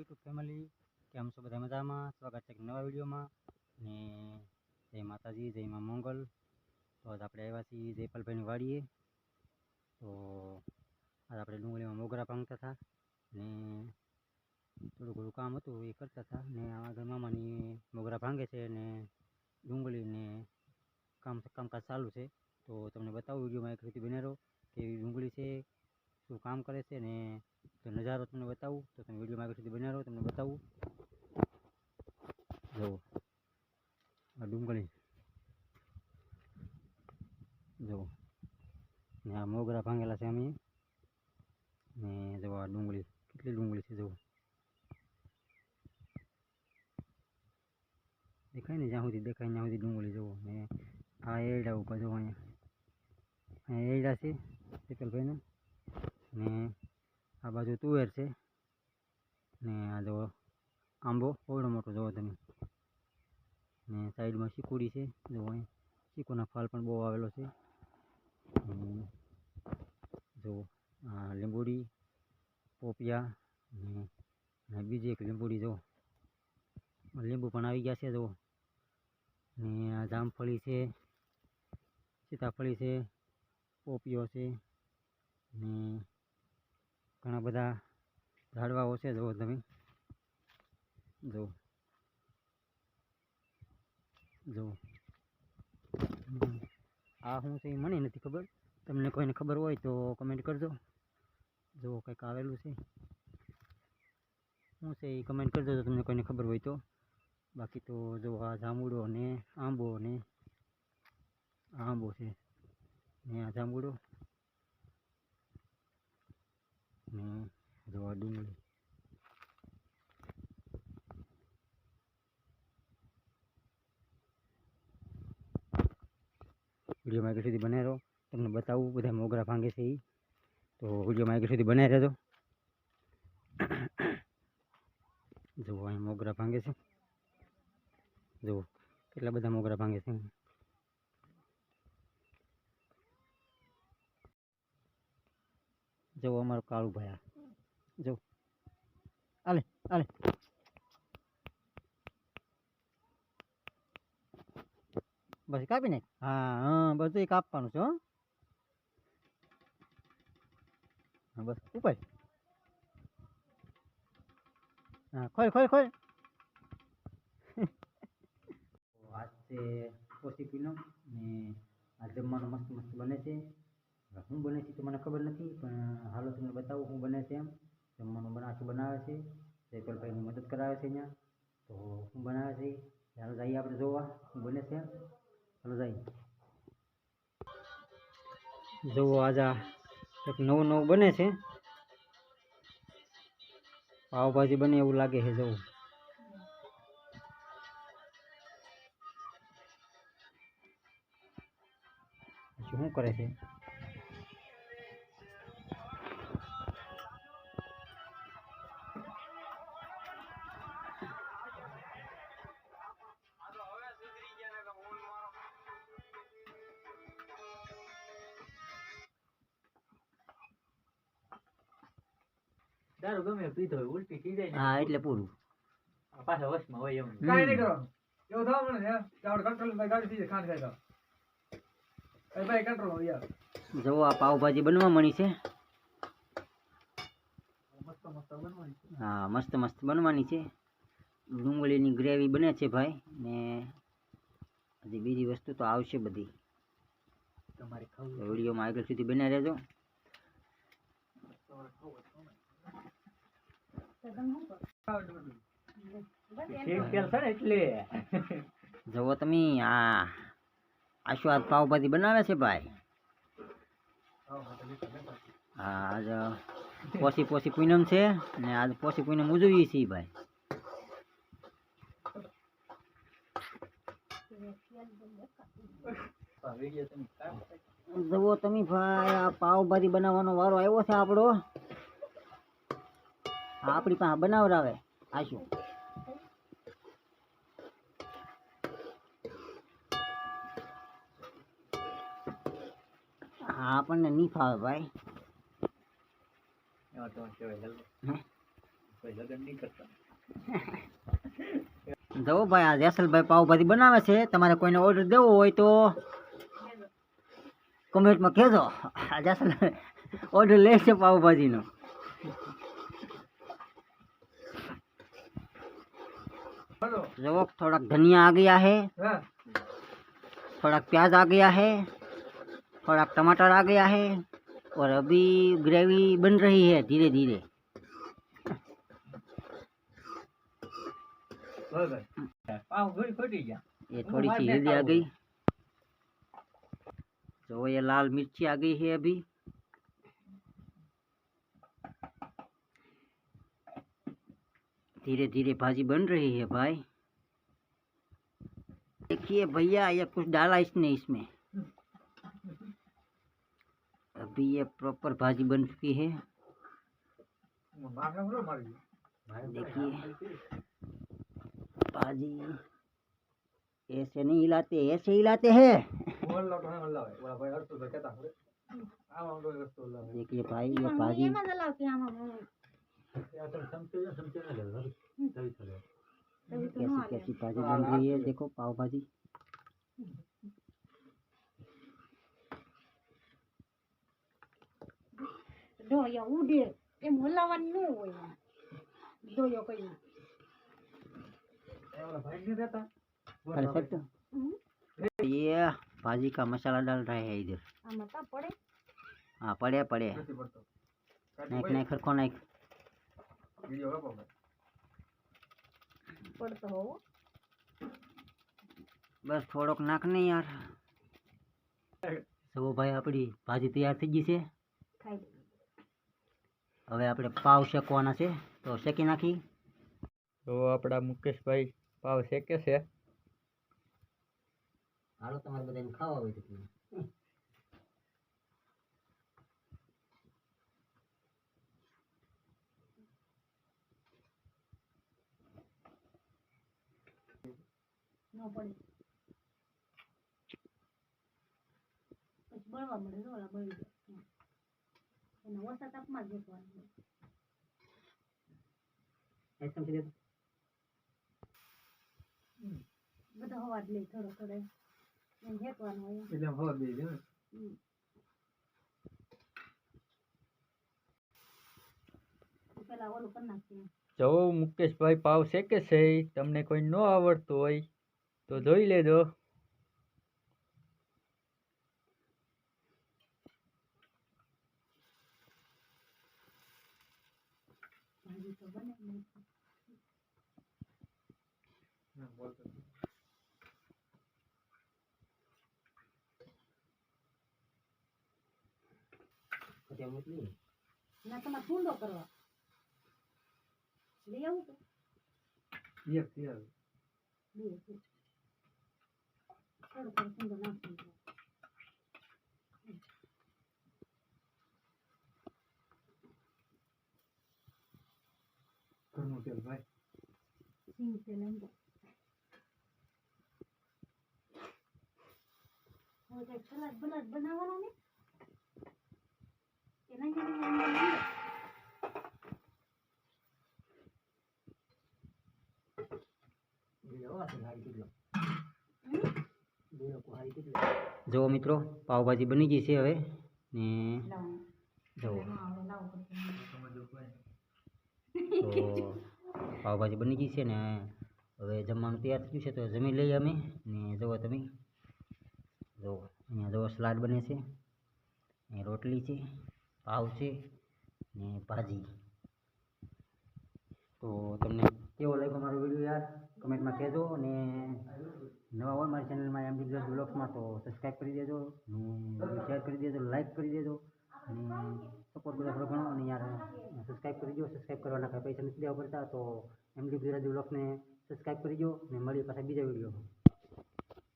YouTube family કેમ છો બધા મજામાં? સ્વાગત છે નવા વિડીયોમાં. ને જય માતાજી, જય મા મંગલ. તો આજ આપણે આવ્યા છીએ જયપાલભાઈની વાડીએ. તો આજ આપણે ડુંગળીમાં મોગરા ભાંગતા હતા. ને થોડું ઘણું કામ હતું, એ કરતા હતા. ને આગળ મામાની મોગરા ભાંગે છે ને ડુંગળીને કામ કામકાજ ચાલુ છે. તો તમને બતાવું વિડીયોમાં એક રીતે બનેરો કે ડુંગળી છે, શું કામ કરે છે ને તો નજારો તમને બતાવું. તો તમે વિડીયોમાં આગળ સુધી બનાવો તમને બતાવું. જુઓ આ ડુંગળી. જુઓ ને આ મોગરા ભાંગેલા છે અમે ને જુઓ આ ડુંગળી, કેટલી ડુંગળી છે જુઓ દેખાય ને જ્યાં સુધી, દેખાય ત્યાં સુધી ડુંગળી જુઓ ને આ એરડા ઉપર જુઓ અહીંયા. અહીંયા એરડા છે, શીતલભાઈના. ને આ બાજુ તુવેર છે. ને આ જો આંબો, ઓવડો મોટો જોવો તમે. ને સાઈડમાં શીકુડી છે જો અહીં. શીકુના ફાલ પણ બહુ આવેલો છે. જો આ લીંબુડી, પોપિયા, ને બીજી એક લીંબુડી જો લીંબુ પણ આવી ગયા છે જો ને આ જામફળી છે, સીતાફળી છે, પોપિયો છે, ને ઘણા બધા ઝાડવાઓ છે. જુઓ તમે. જુઓ. જુઓ. આ શું છે એ મને નથી ખબર. તમને કોઈને ખબર હોય તો કમેન્ટ કરજો. જુઓ કંઈક આવેલું છે. શું છે એ કમેન્ટ કરજો તો તમને કોઈને ખબર હોય તો. બાકી તો જો આ જાંબુડો ને આંબો ને આંબો છે ને આ જાંબુડો. ને જો આ ડુંગળી વિડીયોમાં આગળ સુધી બનાવી રહો તમને બતાવું બધા મોગરા ભાંગે છે એ તો વિડીયોમાં આગળ સુધી બનાવી રહેજો જુઓ અહીં મોગરા ભાંગે છે જુઓ કેટલા બધા મોગરા ભાંગે છે જુઓ અમારું કાળું ભાઈ જવું જો. આલે આલે. બસ કાપી નાખ હા હા, બધું કાપવાનું છે, હા. બસ, ઉપર. હા, ખોલ ખોલ ખોલ. આજ છે કોશી પીલો ને આ જમવાનું મસ્ત મસ્ત બને છે. શું બને છે તો મને ખબર નથી, પણ હાલો તમને બતાવું શું બને છે એમ. જમવાનું બનાવશું બનાવે છે. જયપાલભાઈની મદદ કરાવે છે અહીંયા. તો હું બનાવે છે હાલો જઈએ આપણે જોવા, શું બને છે હાલો જઈએ. જુઓ આજે એક નવું નવું બને છે. પાવભાજી બને એવું લાગે છે જવું શું કરે છે? દારૂ ગમે પીધો હોય ઉલટી થઈ જાય હા એટલે પૂરું. પાછા વશમાં હોય એમ. કાંઈ નહીં કરો. એવું થવા મળે ને આપણે કંટ્રોલ ભાઈ ગાડી થઈ જાય ખાંડ ખાઈ જાવ ભાઈ કંટ્રોલ યાર જો આ પાવભાજી બનવા મળી છે. મસ્ત મસ્ત બનવાની છે. હા મસ્ત મસ્ત બનવાની છે. ડુંગળીની ગ્રેવી બને છે ભાઈ ને હજી બીજી વસ્તુ તો આવશે બધી. તમારે વિડીયોમાં આગળ સુધી બન્યા રહેજો શેક તેલ છે ને એટલે જુઓ તમે, આ આશીર્વાદ પાવભાજી બનાવે છે ભાઈ. હા, આજ પોસી પોસી પૂનમ છે ને આજ પોસી પૂનમ ઉજવીએ છીએ ભાઈ. જુઓ તમે ભાઈ, આ પાવભાજી બનાવવાનો વારો આવ્યો છે આપણો. આ આપણી પાસે બનાવડાવે. આશુ. હા આપણને નહીં ફાવે ભાઈ. એમાં તો કહેવાય જલ્દી. હે? કોઈ લગ્ન નહીં કરતા. જો ભાઈ આ જેસલભાઈ પાવભાજી બનાવે છે. તમારે કોઈને ઓર્ડર દેવો હોય તો કોમેન્ટમાં કહેજો. આ જેસલ ઓર્ડર લે છે પાવભાજીનો देखो थोड़ा धनिया आ गया है। थोड़ा प्याज आ गया है। थोड़ा टमाटर आ गया है। और अभी ग्रेवी बन रही है धीरे धीरे ये थोड़ी सी हल्दी आ गई। तो ये लाल मिर्ची आ गई है अभी। धीरे धीरे भाजी बन रही है भाई। देखिए भैया, ये कुछ डाला इसने इसमें। अभी ये प्रॉपर भाजी बन चुकी है। देखिए। भाजी ऐसे नहीं हिलाते, ऐसे हिलाते हैं। देखिए भाई, ये भाजी कैसी कैसी ताजी बन रही है देखो पाव भाजी दो या उड़े ये मोला नो हो या दो या कोई परफेक्ट ये भाजी का मसाला डाल रहे हैं इधर। हाँ पड़े। हाँ पड़े पड़े। नहीं नहीं हर नहीं વિડિયો કાપો ભાઈ પડતો હોવો બસ થોડોક નાખ નહીં યાર. સવો ભાઈ આપણી ભાજી તૈયાર થઈ ગઈ છે. ખાઈ લે. હવે આપણે પાવ શેકવાના છે. તો શેકી નાખી. તો આપણા મુકેશભાઈ પાવ શેકે છે. હાલો તમારે બધાને ખાવા હોય તો ન પડે પછી બળવા મળે જો ઓલા બળી જાય એને ઓછા તાપમાં જ મૂકવાનું હોય. એક ચમચી દે બધો હવા જ લે થોડો થોડો એમ હેકવાનું હોય એટલે આમ હવા દે છે ને હમ. તો પેલા ઓલું કરી નાખીએ જો મુકેશભાઈ પાવ શેકે છે તમને કોઈ ન આવડતું હોય તો જોઈ લેજો. ના તમારે ઠૂંડો કરવા. લઈ આવું તો. એક બે છે. થોડો થોડો ઠૂંડો નાખી દો. ઘરનું તેલ ભાઈ સિંગ તેલ એમ તો. હવે કંઈક સલાડ બલાડ બનાવવાના ને કે નહીં કે નહીં એમ જ લે. જો મિત્રો પાવભાજી બની ગઈ છે હવે. ને. જુઓ. તો પાવભાજી બની ગઈ છે ને હવે જમવાનું તૈયાર થઈ ગયું છે તો જમી લઈએ અમે. ને જુઓ તમે. જુઓ અહીંયા જુઓ સલાડ બને છે. ને રોટલી છે પાવ છે ને ભાજી. તો તમને કેવો લાગ્યો મારો વીડિયો યાર? કમેન્ટમાં કહેજો અને નવા હોય, મારી ચેનલમાં એમ ગુજરાત બ્લોગ્સમાં તો સબસ્ક્રાઈબ કરી દેજો શેર કરી દેજો લાઈક કરી દેજો, અને સપોર્ટ બધા થોડો ઘણો, અને યાર સબસ્ક્રાઈબ કરી દો સબસ્ક્રાઈબ કરવાના કાંઈ પૈસા નથી દેવા પડતા, તો એમ ગુજરાતી બ્લોગ્સને સબસ્ક્રાઈબ કરી દો અને મળીએ પાછા બીજા વિડીયોમાં